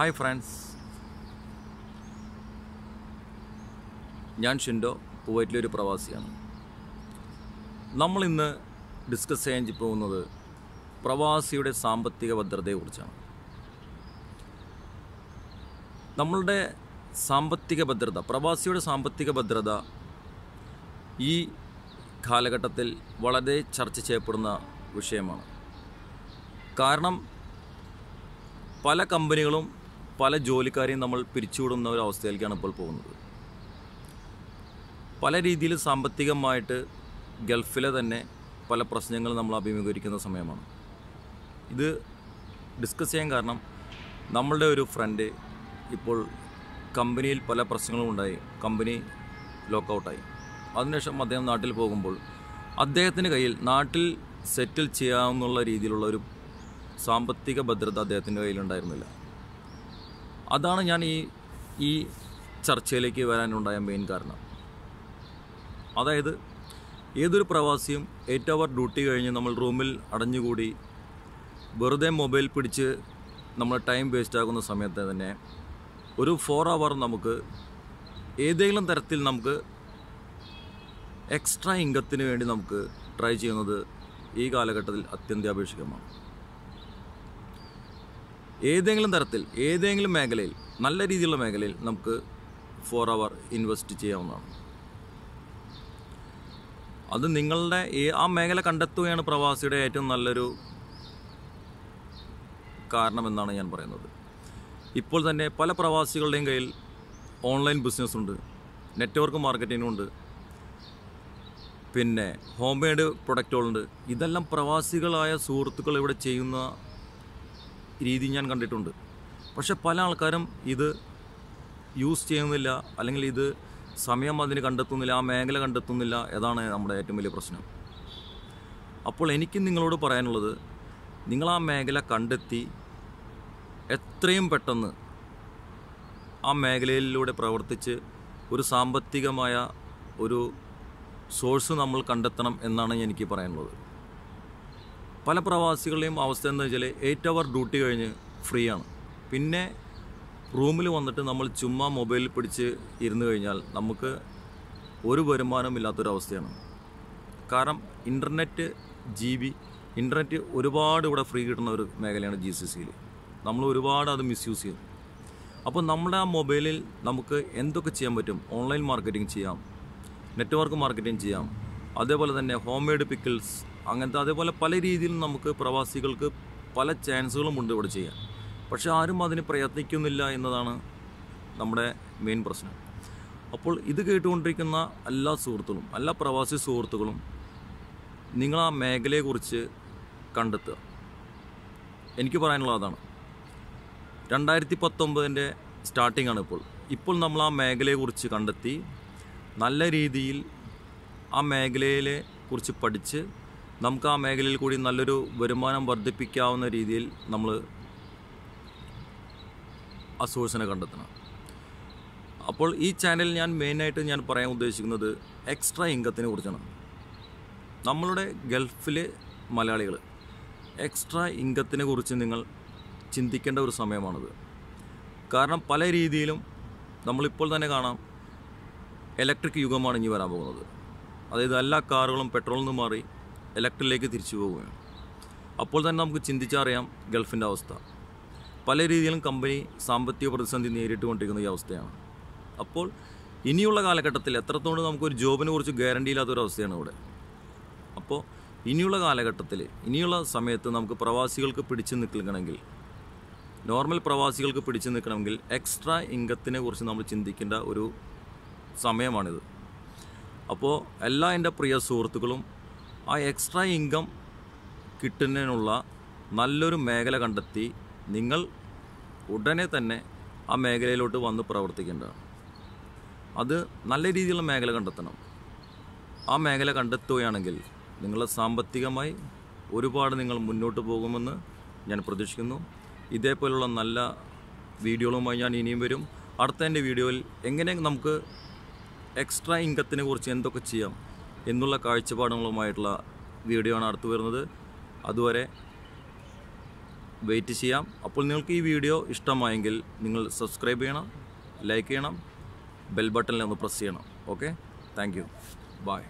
Hi friends. ഞാൻ ഷിൻഡോ കുവൈറ്റിലെ ഒരു പ്രവാസിയാണ്. നമ്മളിന്ന് ഡിസ്കസ് ചെയ്യാൻ പോകുന്നത് പ്രവാസിയുടെ സാമ്പത്തിക ഭദ്രതയെക്കുറിച്ചാണ്. നമ്മളുടെ സാമ്പത്തിക ഭദ്രത പ്രവാസിയുടെ സാമ്പത്തിക ഭദ്രത ഈ കാലഘട്ടത്തിൽ വളരെ ചർച്ച ചെയ്യപ്പെടുന്ന വിഷയമാണ്. കാരണം പല കമ്പനികളും പല ജോലിക്കാരെയും നമ്മൾ പിരിച്ചുവിടുന്ന ഒരു അവസ്ഥയിലേക്കാണ് ഇപ്പോൾ പോകുന്നത്. പല രീതിയിൽ സാമ്പത്തികമായിട്ട് ഗൾഫിലെ തന്നെ പല പ്രശ്നങ്ങൾ നമ്മൾ അഭിമുഖീകരിക്കുന്ന സമയമാണ്. ഇത് ഡിസ്കസ് ചെയ്യാൻ കാരണം നമ്മളുടെ ഒരു ഫ്രണ്ട് ഇപ്പോൾ കമ്പനിയിൽ പല പ്രശ്നങ്ങളും ഉണ്ടായി. കമ്പനി ലോക്കൗട്ടായി. അതിനുശേഷം അദ്ദേഹം നാട്ടിൽ പോകുമ്പോൾ അദ്ദേഹത്തിന്റെ കയ്യിൽ നാട്ടിൽ സെറ്റിൽ ചെയ്യാവുന്ന രീതിയിലുള്ള ഒരു സാമ്പത്തിക ഭദ്രത അദ്ദേഹത്തിന്റെ കയ്യിലുണ്ടായിരുന്നില്ല അതാണ് ഞാൻ ഈ ഈ ചർച്ചയിലേക്ക് വരാനുണ്ടായ മെയിൻ കാരണം. അതായത് ഏതൊരു പ്രവാസിയും എയ്റ്റ് അവർ ഡ്യൂട്ടി കഴിഞ്ഞ് നമ്മൾ റൂമിൽ അടഞ്ഞുകൂടി വെറുതെ മൊബൈൽ പിടിച്ച് നമ്മൾ ടൈം വേസ്റ്റ് ആകുന്ന സമയത്ത് തന്നെ ഒരു ഫോർ അവർ നമുക്ക് ഏതെങ്കിലും തരത്തിൽ നമുക്ക് എക്സ്ട്രാ ഇൻകത്തിന് വേണ്ടി നമുക്ക് ട്രൈ ചെയ്യുന്നത് ഈ കാലഘട്ടത്തിൽ അത്യന്താപേക്ഷിതമാണ്. ഏതെങ്കിലും തരത്തിൽ ഏതെങ്കിലും മേഖലയിൽ നല്ല രീതിയിലുള്ള മേഖലയിൽ നമുക്ക് ഫോർ അവർ ഇൻവെസ്റ്റ് ചെയ്യാവുന്നതാണ്. അത് നിങ്ങളുടെ ആ മേഖല കണ്ടെത്തുകയാണ് പ്രവാസിയുടെ ഏറ്റവും നല്ലൊരു കാരണമെന്നാണ് ഞാൻ പറയുന്നത്. ഇപ്പോൾ തന്നെ പല പ്രവാസികളുടെയും കയ്യിൽ ഓൺലൈൻ ബിസിനസ്സുണ്ട് നെറ്റ്വർക്ക് മാർക്കറ്റിങ്ങുണ്ട് പിന്നെ ഹോം മെയ്ഡ് പ്രൊഡക്റ്റുകളുണ്ട് ഇതെല്ലാം പ്രവാസികളായ സുഹൃത്തുക്കൾ ഇവിടെ ചെയ്യുന്ന രീതി ഞാൻ കണ്ടിട്ടുണ്ട്. പക്ഷെ പല ആൾക്കാരും ഇത് യൂസ് ചെയ്യുന്നില്ല അല്ലെങ്കിൽ ഇത് സമയം അതിന് കണ്ടെത്തുന്നില്ല ആ മേഖല കണ്ടെത്തുന്നില്ല അതാണ് നമ്മുടെ ഏറ്റവും വലിയ പ്രശ്നം. അപ്പോൾ എനിക്ക് നിങ്ങളോട് പറയാനുള്ളത് നിങ്ങൾ ആ മേഖല കണ്ടെത്തി എത്രയും പെട്ടെന്ന് ആ മേഖലയിലൂടെ പ്രവർത്തിച്ച് ഒരു സാമ്പത്തികമായ ഒരു സോഴ്സ് നമ്മൾ കണ്ടെത്തണം എന്നാണ് എനിക്ക് പറയാനുള്ളത്. പല പ്രവാസികളുടെയും അവസ്ഥ എന്ന് വെച്ചാൽ എയ്റ്റ് അവർ ഡ്യൂട്ടി കഴിഞ്ഞ് ഫ്രീ ആണ്. പിന്നെ റൂമിൽ വന്നിട്ട് നമ്മൾ ചുമ്മാ മൊബൈൽ പിടിച്ച് ഇരുന്ന് കഴിഞ്ഞാൽ നമുക്ക് ഒരു വരുമാനവും ഇല്ലാത്തൊരവസ്ഥയാണ് കാരണം ഇന്റർനെറ്റ് ജി ബി ഇന്റർനെറ്റ് ഒരുപാട് ഇവിടെ ഫ്രീ കിട്ടുന്ന ഒരു മേഖലയാണ് ജി സി സിയിൽ നമ്മൾ ഒരുപാട് അത് മിസ്യൂസ് ചെയ്യും. അപ്പോൾ നമ്മുടെ ആ മൊബൈലിൽ നമുക്ക് എന്തൊക്കെ ചെയ്യാൻ പറ്റും? ഓൺലൈൻ മാർക്കറ്റിംഗ് ചെയ്യാം നെറ്റ്വർക്ക് മാർക്കറ്റിംഗ് ചെയ്യാം അതേപോലെ തന്നെ ഹോം മെയ്ഡ് പിക്കിൾസ് അങ്ങനത്തെ അതേപോലെ പല രീതിയിലും നമുക്ക് പ്രവാസികൾക്ക് പല ചാൻസുകളും ഉണ്ട് ഇവിടെ ചെയ്യാൻ. പക്ഷേ ആരും അതിന് പ്രയത്നിക്കുന്നില്ല എന്നതാണ് നമ്മുടെ മെയിൻ പ്രശ്നം. അപ്പോൾ ഇത് കേട്ടുകൊണ്ടിരിക്കുന്ന എല്ലാ സുഹൃത്തുക്കളും എല്ലാ പ്രവാസി സുഹൃത്തുക്കളും നിങ്ങൾ ആ മേഖലയെക്കുറിച്ച് കണ്ടെത്തുക. എനിക്ക് പറയാനുള്ള അതാണ്. രണ്ടായിരത്തി പത്തൊമ്പതിന്റെ സ്റ്റാർട്ടിംഗ് ആണ് ഇപ്പോൾ. ഇപ്പോൾ നമ്മൾ ആ മേഖലയെക്കുറിച്ച് കണ്ടെത്തി നല്ല രീതിയിൽ ആ മേഖലയിലെ കുറിച്ച് പഠിച്ച് നമുക്ക് ആ മേഖലയിൽ കൂടി നല്ലൊരു വരുമാനം വർദ്ധിപ്പിക്കാവുന്ന രീതിയിൽ നമ്മൾ ആ സോഴ്സിനെ കണ്ടെത്തണം. അപ്പോൾ ഈ ചാനൽ ഞാൻ മെയിനായിട്ട് ഞാൻ പറയാൻ ഉദ്ദേശിക്കുന്നത് എക്സ്ട്രാ ഇൻകത്തിനെ കുറിച്ചാണ്. നമ്മളുടെ ഗൾഫിലെ മലയാളികൾ എക്സ്ട്രാ ഇൻകത്തിനെ കുറിച്ച് നിങ്ങൾ ചിന്തിക്കേണ്ട ഒരു സമയമാണത്. കാരണം പല രീതിയിലും നമ്മളിപ്പോൾ തന്നെ കാണാം ഇലക്ട്രിക് യുഗമാണ് ഇനി വരാൻ പോകുന്നത്. അതായത് എല്ലാ കാറുകളും പെട്രോളിൽ നിന്ന് മാറി ഇലക്ട്രിക്കിലേക്ക് തിരിച്ചു പോവുകയാണ്. അപ്പോൾ തന്നെ നമുക്ക് ചിന്തിച്ചറിയാം ഗൾഫിന്റെ അവസ്ഥ. പല രീതിയിലും കമ്പനി സാമ്പത്തിക പ്രതിസന്ധി നേരിട്ടുകൊണ്ടിരിക്കുന്ന ഈ അവസ്ഥയാണ്. അപ്പോൾ ഇനിയുള്ള കാലഘട്ടത്തിൽ എത്രത്തോളം നമുക്കൊരു ജോബിനെ കുറിച്ച് ഗ്യാരണ്ടി ഇല്ലാത്തൊരവസ്ഥയാണ് ഇവിടെ. അപ്പോൾ ഇനിയുള്ള കാലഘട്ടത്തിൽ ഇനിയുള്ള സമയത്ത് നമുക്ക് പ്രവാസികൾക്ക് പിടിച്ചു നിൽക്കണമെങ്കിൽ നോർമൽ പ്രവാസികൾക്ക് പിടിച്ചു നിൽക്കണമെങ്കിൽ എക്സ്ട്രാ ഇൻകത്തിനെ കുറിച്ച് നമ്മൾ ചിന്തിക്കേണ്ട ഒരു സമയമാണിത്. അപ്പോൾ എല്ലാ എന്റെ പ്രിയ സുഹൃത്തുക്കളും ആ എക്സ്ട്രാ ഇൻകം കിട്ടുന്നതിനുള്ള നല്ലൊരു മേഖല കണ്ടെത്തി നിങ്ങൾ ഉടനെ തന്നെ ആ മേഖലയിലോട്ട് വന്ന് പ്രവർത്തിക്കേണ്ടതാണ് അത് നല്ല രീതിയിലുള്ള മേഖല കണ്ടെത്തണം. ആ മേഖല കണ്ടെത്തുകയാണെങ്കിൽ നിങ്ങൾ സാമ്പത്തികമായി ഒരുപാട് നിങ്ങൾ മുന്നോട്ട് പോകുമെന്ന് ഞാൻ പ്രതീക്ഷിക്കുന്നു. ഇതേപോലുള്ള നല്ല വീഡിയോകളുമായി ഞാൻ ഇനിയും വരും. അടുത്ത എന്റെ വീഡിയോയിൽ എങ്ങനെ നമുക്ക് എക്സ്ട്രാ ഇൻകത്തിനെ കുറിച്ച് എന്തൊക്കെ ചെയ്യാം എന്നുള്ള കാഴ്ചപ്പാടുകളുമായിട്ടുള്ള വീഡിയോ ആണ് അടുത്തു വരുന്നത്. അതുവരെ വെയിറ്റ് ചെയ്യാം. അപ്പോൾ നിങ്ങൾക്ക് ഈ വീഡിയോ ഇഷ്ടമായെങ്കിൽ നിങ്ങൾ സബ്സ്ക്രൈബ് ചെയ്യണം ലൈക്ക് ചെയ്യണം ബെൽ ബട്ടണിൽ ഒന്ന് പ്രസ് ചെയ്യണം. Okay thank you by